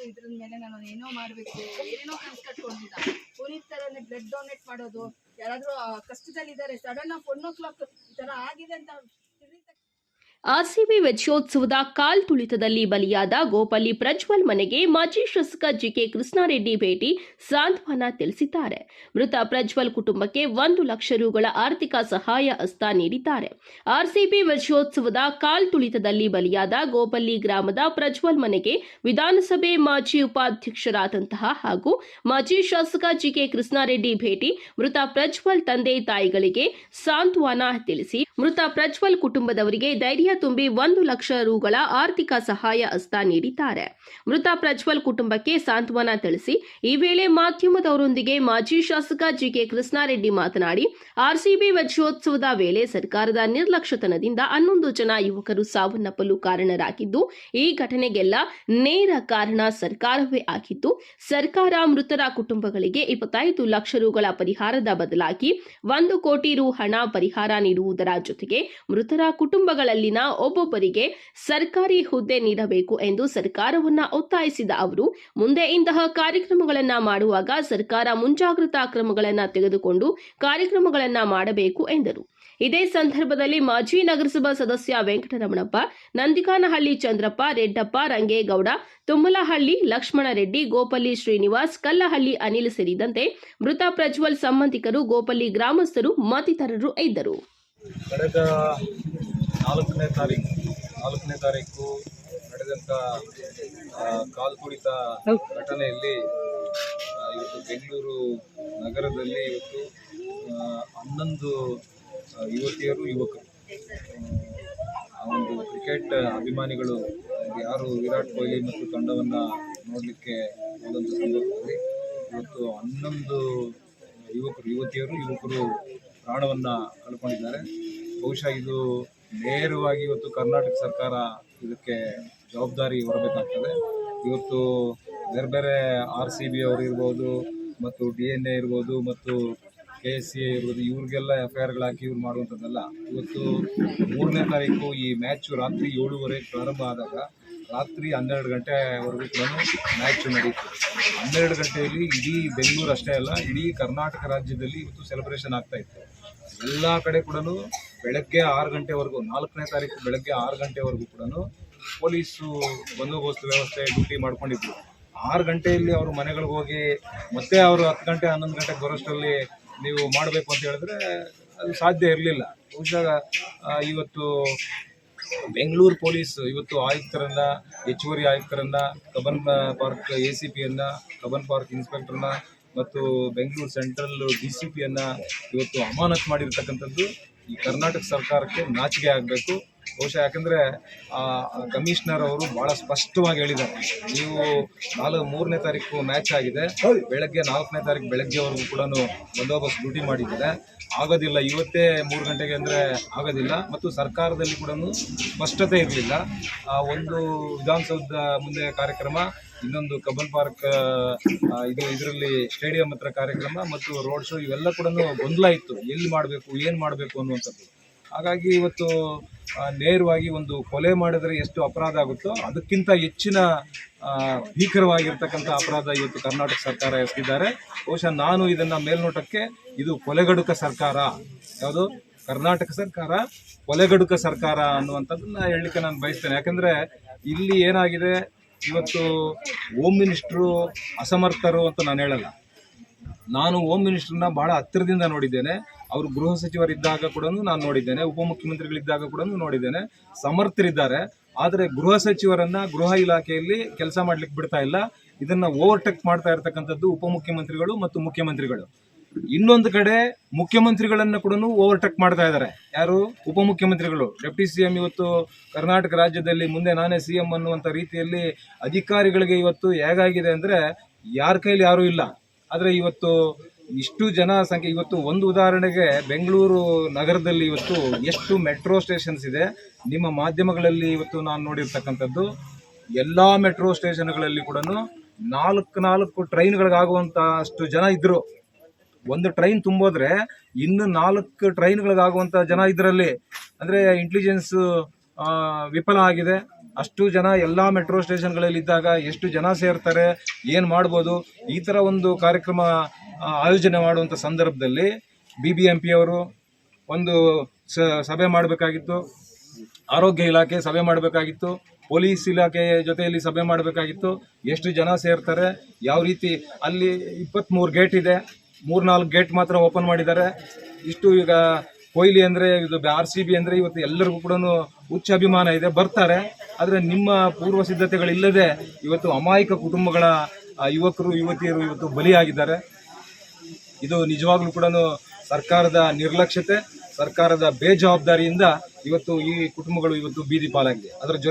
ಮಕ್ಳು ಇದ್ರ ಮೇಲೆ ನಾನು ಏನೋ ಮಾಡ್ಬೇಕು ಏನೇನೋ ಕನ್ಸ್ ಕಟ್ಕೊಂಡಿದ್ದ. ಪುನೀತ್ ತರನೇ ಬ್ಲಡ್ ಡೊನೇಟ್ ಮಾಡೋದು, ಯಾರಾದ್ರೂ ಕಷ್ಟದಲ್ಲಿ ಕಷ್ಟದಲ್ಲಿದ್ದಾರೆ ಸಡನ್ ಆಗಿ ಒನ್ ಓ ಕ್ಲಾಕ್ ಈ ತರ ಆಗಿದೆ ಅಂತ ಆರ್ಸಿಬಿ ಕಾಲ್ ತುಳಿತದಲ್ಲಿ ಬಲಿಯಾದ ಗೋಪಲ್ಲಿ ಪ್ರಜ್ವಲ್ ಮನೆಗೆ ಮಾಜಿ ಶಾಸಕ ಜಿಕೆ ಕೃಷ್ಣಾರೆಡ್ಡಿ ಭೇಟಿ, ಸಾಂತ್ವನ ತಿಳಿಸಿದ್ದಾರೆ. ಮೃತ ಪ್ರಜ್ವಲ್ ಕುಟುಂಬಕ್ಕೆ ಒಂದು ಲಕ್ಷ ರುಗಳ ಆರ್ಥಿಕ ಸಹಾಯ ಹಸ್ತ ನೀಡಿದ್ದಾರೆ. ಆರ್ಸಿಬಿ ಕಾಲ್ ತುಳಿತದಲ್ಲಿ ಬಲಿಯಾದ ಗೋಪಲ್ಲಿ ಗ್ರಾಮದ ಪ್ರಜ್ವಲ್ ಮನೆಗೆ ವಿಧಾನಸಭೆ ಮಾಜಿ ಉಪಾಧ್ಯಕ್ಷರಾದಂತಹ ಹಾಗೂ ಮಾಜಿ ಶಾಸಕ ಜಿಕೆ ಕೃಷ್ಣಾರೆಡ್ಡಿ ಭೇಟಿ, ಮೃತ ಪ್ರಜ್ವಲ್ ತಂದೆ ತಾಯಿಗಳಿಗೆ ಸಾಂತ್ವನ ತಿಳಿಸಿ, ಮೃತ ಪ್ರಜ್ವಲ್ ಕುಟುಂಬದವರಿಗೆ ಧೈರ್ಯ ತುಂಬಿ ಒಂದು ಲಕ್ಷ ರುಗಳ ಆರ್ಥಿಕ ಸಹಾಯ ಹಸ್ತ ನೀಡಿದ್ದಾರೆ. ಮೃತ ಪ್ರಜ್ವಲ್ ಕುಟುಂಬಕ್ಕೆ ಸಾಂತ್ವನ ತಿಳಿಸಿ, ಈ ವೇಳೆ ಮಾಧ್ಯಮದವರೊಂದಿಗೆ ಮಾಜಿ ಶಾಸಕ ಜಿಕೆ ಕೃಷ್ಣಾರೆಡ್ಡಿ ಮಾತನಾಡಿ, ಆರ್ಸಿಬಿ ವಜ್ರೋತ್ಸವದ ವೇಳೆ ಸರ್ಕಾರದ ನಿರ್ಲಕ್ಷ್ಯತನದಿಂದ ಹನ್ನೊಂದು ಜನ ಯುವಕರು ಸಾವನ್ನಪ್ಪಲು ಕಾರಣರಾಗಿದ್ದು, ಈ ಘಟನೆಗೆಲ್ಲ ನೇರ ಕಾರಣ ಸರ್ಕಾರವೇ ಆಗಿದ್ದು, ಸರ್ಕಾರ ಮೃತರ ಕುಟುಂಬಗಳಿಗೆ ಇಪ್ಪತ್ತೈದು ಲಕ್ಷ ರುಗಳ ಪರಿಹಾರದ ಬದಲಾಗಿ ಒಂದು ಕೋಟಿ ರು ಹಣ ಪರಿಹಾರ ನೀಡುವುದರ ಜೊತೆಗೆ ಮೃತರ ಕುಟುಂಬಗಳಲ್ಲಿನ ಒಬ್ಬೊಬ್ಬರಿಗೆ ಸರ್ಕಾರಿ ಹುದ್ದೆ ನೀಡಬೇಕು ಎಂದು ಸರ್ಕಾರವನ್ನ ಒತ್ತಾಯಿಸಿದ ಅವರು, ಮುಂದೆ ಇಂತಹ ಕಾರ್ಯಕ್ರಮಗಳನ್ನ ಮಾಡುವಾಗ ಸರ್ಕಾರ ಮುಂಜಾಗ್ರತಾ ಕ್ರಮಗಳನ್ನ ತೆಗೆದುಕೊಂಡು ಕಾರ್ಯಕ್ರಮಗಳನ್ನ ಮಾಡಬೇಕು ಎಂದರು. ಇದೇ ಸಂದರ್ಭದಲ್ಲಿ ಮಾಜಿ ನಗರಸಭಾ ಸದಸ್ಯ ವೆಂಕಟರಮಣಪ್ಪ, ನಂದಿಕಾನಹಳ್ಳಿ ಚಂದ್ರಪ್ಪ, ರೆಡ್ಡಪ್ಪ, ರಂಗೇಗೌಡ, ತುಮ್ಮಲಹಳ್ಳಿ ಲಕ್ಷ್ಮಣ ರೆಡ್ಡಿ ಗೋಪಲ್ಲಿ ಶ್ರೀನಿವಾಸ್, ಕಲ್ಲಹಳ್ಳಿ ಅನಿಲ್ ಸೇರಿದಂತೆ ಮೃತ ಪ್ರಜ್ವಲ್ ಸಂಬಂಧಿಕರು, ಗೋಪಲ್ಲಿ ಗ್ರಾಮಸ್ಥರು ಮತ್ತಿತರರು ಇದ್ದರು. ನಾಲ್ಕನೇ ತಾರೀಕು ನಾಲ್ಕನೇ ತಾರೀಕು ನಡೆದಂಥ ಕಾಲು ಕುಡಿತ ಘಟನೆಯಲ್ಲಿ ಇವತ್ತು ಬೆಂಗಳೂರು ನಗರದಲ್ಲಿ ಇವತ್ತು ಹನ್ನೊಂದು ಯುವತಿಯರು, ಯುವಕರು. ಆ ಒಂದು ಕ್ರಿಕೆಟ್ ಅಭಿಮಾನಿಗಳು, ಯಾರು ವಿರಾಟ್ ಕೊಹ್ಲಿ ಮತ್ತು ತಂಡವನ್ನು ನೋಡಲಿಕ್ಕೆ ಹೋದಂಥ ಸಂದರ್ಭದಲ್ಲಿ ಇವತ್ತು ಹನ್ನೊಂದು ಯುವಕರು, ಯುವತಿಯರು, ಯುವಕರು ಪ್ರಾಣವನ್ನು ಕಳ್ಕೊಂಡಿದ್ದಾರೆ. ಬಹುಶಃ ಇದು ನೇರವಾಗಿ ಇವತ್ತು ಕರ್ನಾಟಕ ಸರ್ಕಾರ ಇದಕ್ಕೆ ಜವಾಬ್ದಾರಿ ಹೊರಬೇಕಾಗ್ತದೆ. ಇವತ್ತು ಬೇರೆ ಬೇರೆ ಆರ್ ಸಿ ಬಿ ಅವರು ಇರ್ಬೋದು, ಮತ್ತು ಡಿ ಎನ್ ಎ ಇರ್ಬೋದು, ಮತ್ತು ಕೆ ಎಸ್ ಸಿ ಇರ್ಬೋದು, ಇವ್ರಿಗೆಲ್ಲ ಎಫ್ ಐ ಆರ್ಗಳು ಹಾಕಿ ಇವ್ರು ಮಾಡುವಂಥದ್ದಲ್ಲ. ಇವತ್ತು ಮೂರನೇ ತಾರೀಕು ಈ ಮ್ಯಾಚು ರಾತ್ರಿ ಏಳುವರೆ ಪ್ರಾರಂಭ ಆದಾಗ ರಾತ್ರಿ ಹನ್ನೆರಡು ಗಂಟೆವರೆಗೂ ಕೂಡ ಮ್ಯಾಚ್ ನಡೀತು. ಹನ್ನೆರಡು ಗಂಟೆಯಲ್ಲಿ ಇಡೀ ಬೆಂಗಳೂರು ಅಷ್ಟೇ ಅಲ್ಲ, ಇಡೀ ಕರ್ನಾಟಕ ರಾಜ್ಯದಲ್ಲಿ ಇವತ್ತು ಸೆಲೆಬ್ರೇಷನ್ ಆಗ್ತಾ ಇತ್ತು. ಎಲ್ಲ ಕಡೆ ಕೂಡ ಬೆಳಗ್ಗೆ ಆರು ಗಂಟೆವರೆಗೂ, ನಾಲ್ಕನೇ ತಾರೀಕು ಬೆಳಗ್ಗೆ ಆರು ಗಂಟೆವರೆಗೂ ಕೂಡ ಪೊಲೀಸು ಬಂದೋಬಸ್ತ್ ವ್ಯವಸ್ಥೆ ಡ್ಯೂಟಿ ಮಾಡ್ಕೊಂಡಿದ್ರು. ಆರು ಗಂಟೆಯಲ್ಲಿ ಅವರು ಮನೆಗಳಿಗೆ ಹೋಗಿ, ಮತ್ತೆ ಅವರು ಹತ್ತು ಗಂಟೆ, ಹನ್ನೊಂದು ಗಂಟೆಗೆ ಬರೋಷ್ಟರಲ್ಲಿ ನೀವು ಮಾಡಬೇಕು ಅಂತ ಹೇಳಿದ್ರೆ ಅದು ಸಾಧ್ಯ ಇರಲಿಲ್ಲ. ಬಹುಶಃ ಇವತ್ತು ಬೆಂಗಳೂರು ಪೊಲೀಸ್, ಇವತ್ತು ಆಯುಕ್ತರನ್ನ, ಹೆಚ್ಚುವರಿ ಆಯುಕ್ತರನ್ನ ಕಬನ್ ಪಾರ್ಕ್, ಎ ಸಿ ಪಿಯನ್ನ ಕಬನ್ ಪಾರ್ಕ್ ಇನ್ಸ್ಪೆಕ್ಟರ್ನ ಮತ್ತು ಬೆಂಗಳೂರು ಸೆಂಟ್ರಲ್ ಡಿ ಸಿ ಪಿಯನ್ನ ಇವತ್ತು ಅಮಾನತ್ ಮಾಡಿರ್ತಕ್ಕಂಥದ್ದು ಈ ಕರ್ನಾಟಕ ಸರ್ಕಾರಕ್ಕೆ ನಾಚಿಕೆ ಆಗಬೇಕು. ಬಹುಶಃ ಯಾಕಂದ್ರೆ, ಆ ಕಮಿಷನರ್ ಅವರು ಬಹಳ ಸ್ಪಷ್ಟವಾಗಿ ಹೇಳಿದ್ದಾರೆ. ನೀವು ನಾಲ್ಕು, ಮೂರನೇ ತಾರೀಕು ಮ್ಯಾಚ್ ಆಗಿದೆ. ಬೆಳಗ್ಗೆ ನಾಲ್ಕನೇ ತಾರೀಕು ಬೆಳಗ್ಗೆವರೆಗೂ ಕೂಡ ಬಂದೋಬಸ್ತ್ ಡ್ಯೂಟಿ ಮಾಡಿದ್ದಾರೆ. ಆಗೋದಿಲ್ಲ, ಇವತ್ತೇ ಮೂರು ಗಂಟೆಗೆ ಅಂದರೆ ಆಗೋದಿಲ್ಲ ಮತ್ತು ಸರ್ಕಾರದಲ್ಲಿ ಕೂಡ ಸ್ಪಷ್ಟತೆ ಇರಲಿಲ್ಲ. ಒಂದು ವಿಧಾನಸೌಧ ಮುಂದೆ ಕಾರ್ಯಕ್ರಮ ಇನ್ನೊಂದು ಕಬ್ಬನ್ ಪಾರ್ಕ್ ಇದು ಇದರಲ್ಲಿ ಸ್ಟೇಡಿಯಂ ಹತ್ರ ಕಾರ್ಯಕ್ರಮ ಮತ್ತು ರೋಡ್ ಶೋ ಇವೆಲ್ಲ ಕೂಡ ಗೊಂದಲ ಇತ್ತು. ಎಲ್ಲಿ ಮಾಡಬೇಕು, ಏನು ಮಾಡಬೇಕು ಅನ್ನುವಂಥದ್ದು. ಹಾಗಾಗಿ ಇವತ್ತು ನೇರವಾಗಿ ಒಂದು ಕೊಲೆ ಮಾಡಿದರೆ ಎಷ್ಟು ಅಪರಾಧ ಆಗುತ್ತೋ ಅದಕ್ಕಿಂತ ಹೆಚ್ಚಿನ ಭೀಕರವಾಗಿರ್ತಕ್ಕಂಥ ಅಪರಾಧ ಇವತ್ತು ಕರ್ನಾಟಕ ಸರ್ಕಾರ ಎಸಗಿದ್ದಾರೆ ಬಹುಶಃ ನಾನು ಇದನ್ನು ಮೇಲ್ನೋಟಕ್ಕೆ, ಇದು ಕೊಲೆಗಡುಕ ಸರ್ಕಾರ. ಯಾವುದು? ಕರ್ನಾಟಕ ಸರ್ಕಾರ ಕೊಲೆಗಡುಕ ಸರ್ಕಾರ ಅನ್ನುವಂಥದ್ದನ್ನ ಹೇಳಲಿಕ್ಕೆ ನಾನು ಬಯಸ್ತೇನೆ. ಯಾಕಂದ್ರೆ ಇಲ್ಲಿ ಏನಾಗಿದೆ ಇವತ್ತು ಹೋಮ್ ಮಿನಿಸ್ಟ್ರು ಅಸಮರ್ಥರು ಅಂತ ನಾನು ಹೇಳಲ್ಲ. ನಾನು ಹೋಮ್ ಮಿನಿಸ್ಟ್ರನ್ನ ಭಾಳ ಹತ್ತಿರದಿಂದ ನೋಡಿದ್ದೇನೆ. ಅವರು ಗೃಹ ಸಚಿವರಿದ್ದಾಗ ಕೂಡ ನಾನು ನೋಡಿದ್ದೇನೆ. ಉಪಮುಖ್ಯಮಂತ್ರಿಗಳಿದ್ದಾಗ ಕೂಡ ನೋಡಿದ್ದೇನೆ. ಸಮರ್ಥರಿದ್ದಾರೆ. ಆದರೆ ಗೃಹ ಸಚಿವರನ್ನ ಗೃಹ ಇಲಾಖೆಯಲ್ಲಿ ಕೆಲಸ ಮಾಡ್ಲಿಕ್ಕೆ ಬಿಡ್ತಾ ಇಲ್ಲ. ಇದನ್ನ ಓವರ್ಟೇಕ್ ಮಾಡ್ತಾ ಇರತಕ್ಕಂಥದ್ದು ಉಪಮುಖ್ಯಮಂತ್ರಿಗಳು ಮತ್ತು ಮುಖ್ಯಮಂತ್ರಿಗಳು. ಇನ್ನೊಂದು ಕಡೆ ಮುಖ್ಯಮಂತ್ರಿಗಳನ್ನ ಕೂಡ ಓವರ್ಟೇಕ್ ಮಾಡ್ತಾ ಇದ್ದಾರೆ ಯಾರು? ಉಪಮುಖ್ಯಮಂತ್ರಿಗಳು. ಡೆಪ್ಟಿ ಸಿ ಎಂ ಇವತ್ತು ಕರ್ನಾಟಕ ರಾಜ್ಯದಲ್ಲಿ ಮುಂದೆ ನಾನೇ ಸಿ ಎಂ ರೀತಿಯಲ್ಲಿ ಅಧಿಕಾರಿಗಳಿಗೆ ಇವತ್ತು ಹೇಗಾಗಿದೆ ಅಂದರೆ ಯಾರ ಕೈಲಿ ಯಾರೂ ಇಲ್ಲ. ಆದರೆ ಇವತ್ತು ಇಷ್ಟು ಜನ ಸಂಖ್ಯೆ, ಇವತ್ತು ಒಂದು ಉದಾಹರಣೆಗೆ ಬೆಂಗಳೂರು ನಗರದಲ್ಲಿ ಇವತ್ತು ಎಷ್ಟು ಮೆಟ್ರೋ ಸ್ಟೇಷನ್ಸ್ ಇದೆ. ನಿಮ್ಮ ಮಾಧ್ಯಮಗಳಲ್ಲಿ ಇವತ್ತು ನಾನು ನೋಡಿರ್ತಕ್ಕಂಥದ್ದು ಎಲ್ಲ ಮೆಟ್ರೋ ಸ್ಟೇಷನ್ಗಳಲ್ಲಿ ಕೂಡ ನಾಲ್ಕು ನಾಲ್ಕು ಟ್ರೈನ್ಗಳಿಗಾಗುವಂಥ ಅಷ್ಟು ಜನ ಇದ್ದರು ಒಂದು ಟ್ರೈನ್ ತುಂಬೋದ್ರೆ ಇನ್ನು ನಾಲ್ಕು ಟ್ರೈನ್ಗಳಿಗಾಗುವಂಥ ಜನ ಇದರಲ್ಲಿ, ಅಂದರೆ ಇಂಟೆಲಿಜೆನ್ಸ್ ವಿಫಲ ಆಗಿದೆ. ಅಷ್ಟು ಜನ ಎಲ್ಲ ಮೆಟ್ರೋ ಸ್ಟೇಷನ್ಗಳಲ್ಲಿ ಇದ್ದಾಗ ಎಷ್ಟು ಜನ ಸೇರ್ತಾರೆ, ಏನು ಮಾಡ್ಬೋದು, ಈ ಥರ ಒಂದು ಕಾರ್ಯಕ್ರಮ ಆಯೋಜನೆ ಮಾಡುವಂಥ ಸಂದರ್ಭದಲ್ಲಿ ಬಿ ಬಿ ಎಂ ಅವರು ಒಂದು ಸಭೆ ಮಾಡಬೇಕಾಗಿತ್ತು. ಆರೋಗ್ಯ ಇಲಾಖೆ ಸಭೆ ಮಾಡಬೇಕಾಗಿತ್ತು. ಪೊಲೀಸ್ ಇಲಾಖೆ ಜೊತೆಯಲ್ಲಿ ಸಭೆ ಮಾಡಬೇಕಾಗಿತ್ತು. ಎಷ್ಟು ಜನ ಸೇರ್ತಾರೆ, ಯಾವ ರೀತಿ, ಅಲ್ಲಿ ಇಪ್ಪತ್ತ್ಮೂರು ಗೇಟ್ ಇದೆ. ಮೂರ್ನಾಲ್ಕು ಗೇಟ್ ಮಾತ್ರ ಓಪನ್ ಮಾಡಿದ್ದಾರೆ. ಇಷ್ಟು ಈಗ ಕೊಹ್ಲಿ ಅಂದರೆ, ಇದು ಆರ್ ಸಿ ಬಿ ಅಂದರೆ ಇವತ್ತು ಎಲ್ಲರಿಗೂ ಕೂಡ ಉಚ್ಚ ಅಭಿಮಾನ ಇದೆ. ಬರ್ತಾರೆ. ಆದರೆ ನಿಮ್ಮ ಪೂರ್ವ ಸಿದ್ಧತೆಗಳಿಲ್ಲದೆ ಇವತ್ತು ಅಮಾಯಕ ಕುಟುಂಬಗಳ ಯುವಕರು, ಯುವತಿಯರು ಇವತ್ತು ಬಲಿಯಾಗಿದ್ದಾರೆ. ಇದು ನಿಜವಾಗ್ಲೂ ಕೂಡ ಸರ್ಕಾರದ ನಿರ್ಲಕ್ಷ್ಯತೆ, ಸರ್ಕಾರದ ಬೇಜವಾಬ್ದಾರಿಯಿಂದ ಇವತ್ತು ಈ ಕುಟುಂಬಗಳು ಇವತ್ತು ಬೀದಿ ಪಾಲಾಗಿದೆ. ಅದರ ಜೊತೆ